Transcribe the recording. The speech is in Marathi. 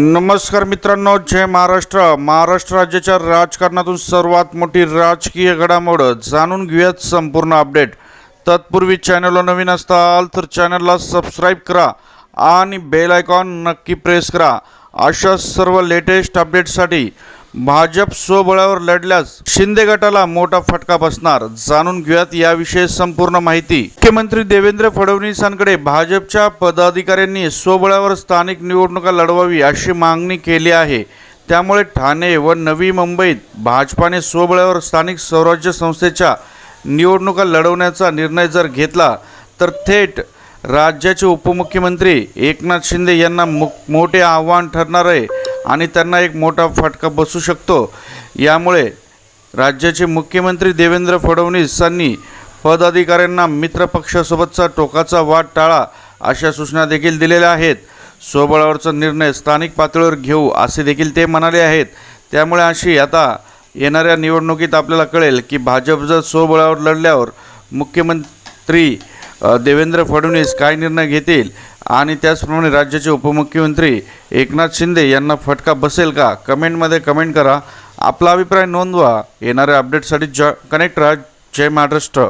नमस्कार मित्रांनो जय महाराष्ट्र. महाराष्ट्र राज्याच्या राजकारणातून सर्वात मोठी राजकीय घडामोड जाणून घेऊयात संपूर्ण अपडेट तत्पूर्वी चॅनलला नवीन असताल तर चॅनलला सबस्क्राईब करा आणि बेल आयकॉन नक्की प्रेस करा. अशा सर्व लेटेस्ट अपडेटसाठी भाजप स्वबळावर लढल्यास शिंदे गटाला मोठा फटका बसणार. जाणून घेऊयात याविषयी संपूर्ण माहिती. मुख्यमंत्री देवेंद्र फडणवीसांकडे भाजपच्या पदाधिकाऱ्यांनी स्वबळावर स्थानिक निवडणुका लढवावी अशी मागणी केली आहे. त्यामुळे ठाणे व नवी मुंबईत भाजपाने स्वबळावर स्थानिक स्वराज्य संस्थेच्या निवडणुका लढवण्याचा निर्णय जर घेतला तर थेट राज्याचे उपमुख्यमंत्री एकनाथ शिंदे यांना मोठे आव्हान ठरणार आहे. आणि त्यांना एक मोठा फटका बसू शकतो. यामुळे राज्याचे मुख्यमंत्री देवेंद्र फडणवीसांनी पदाधिकाऱ्यांना मित्रपक्षासोबतचा टोकाचा वाद टाळा अशा सूचना देखील दिलेल्या आहेत. स्वबळावरचा निर्णय स्थानिक पातळीवर घेऊ असे देखील ते म्हणाले आहेत. त्यामुळे अशी आता येणाऱ्या निवडणुकीत आपल्याला कळेल की भाजप जर स्वबळावर लढल्यावर मुख्यमंत्री देवेंद्र फडणवीस काय निर्णय घेतील? आणि त्याचप्रमाणे राज्याचे उपमुख्यमंत्री एकनाथ शिंदे यांना फटका बसेल का? कमेंटमध्ये कमेंट करा. आपला अभिप्राय नोंदवा. येणाऱ्या अपडेटसाठी जॉ कनेक्ट राहा. जय महाराष्ट्र.